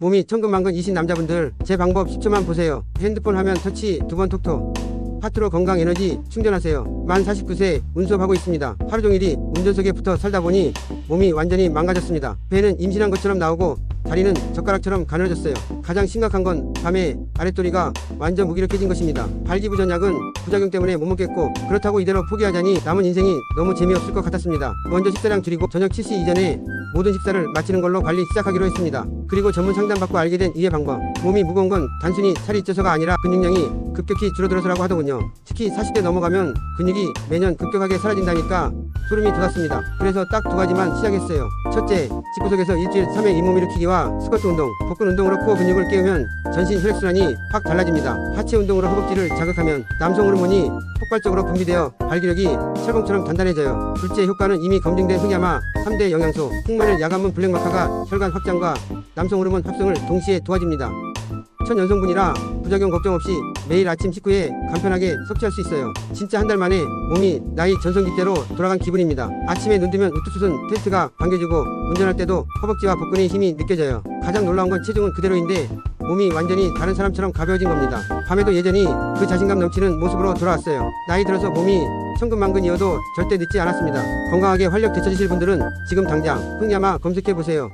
몸이 천근만근 이신 남자분들 제 방법 10초만 보세요. 핸드폰 화면 터치 두 번 톡톡. 파트로 건강 에너지 충전하세요. 만 49세 운수업하고 있습니다. 하루 종일이 운전석에 붙어 살다 보니 몸이 완전히 망가졌습니다. 배는 임신한 것처럼 나오고 다리는 젓가락처럼 가늘어졌어요. 가장 심각한 건 밤에 아랫도리가 완전 무기력해진 것입니다. 발기부전약은 부작용 때문에 못 먹겠고 그렇다고 이대로 포기하자니 남은 인생이 너무 재미없을 것 같았습니다. 먼저 식사량 줄이고 저녁 7시 이전에 모든 식사를 마치는 걸로 관리 시작하기로 했습니다. 그리고 전문 상담받고 알게 된 이해 방법. 몸이 무거운 건 단순히 살이 쪄서가 아니라 근육량이 급격히 줄어들어서라고 하더군요. 특히 40대 넘어가면 근육이 매년 급격하게 사라진다니까 소름이 돋았습니다. 그래서 딱 두 가지만 시작했어요. 첫째, 집 구석에서 일주일 3회 잇몸 일으키기와 스쿼트 운동, 복근 운동으로 코어 근육을 깨우면 전신 혈액순환이 확 달라집니다. 하체 운동으로 허벅지를 자극하면 남성 호르몬이 폭발적으로 분비되어 발기력이 철봉처럼 단단해져요. 둘째 효과는 이미 검증된 흑야마 3대 영양소, 흑마늘 야간문 블랙마카가 혈관 확장과 남성 호르몬 합성을 동시에 도와줍니다. 천연성분이라 부작용 걱정 없이 매일 아침 식후에 간편하게 섭취할 수 있어요. 진짜 한 달 만에 몸이 나이 전성기대로 돌아간 기분입니다. 아침에 눈 뜨면 우투수는 테스트가 반겨지고 운전할 때도 허벅지와 복근의 힘이 느껴져요. 가장 놀라운 건 체중은 그대로인데 몸이 완전히 다른 사람처럼 가벼워진 겁니다. 밤에도 여전히 그 자신감 넘치는 모습으로 돌아왔어요. 나이 들어서 몸이 천근만근이어도 절대 늦지 않았습니다. 건강하게 활력 되찾으실 분들은 지금 당장 흑야마 검색해 보세요.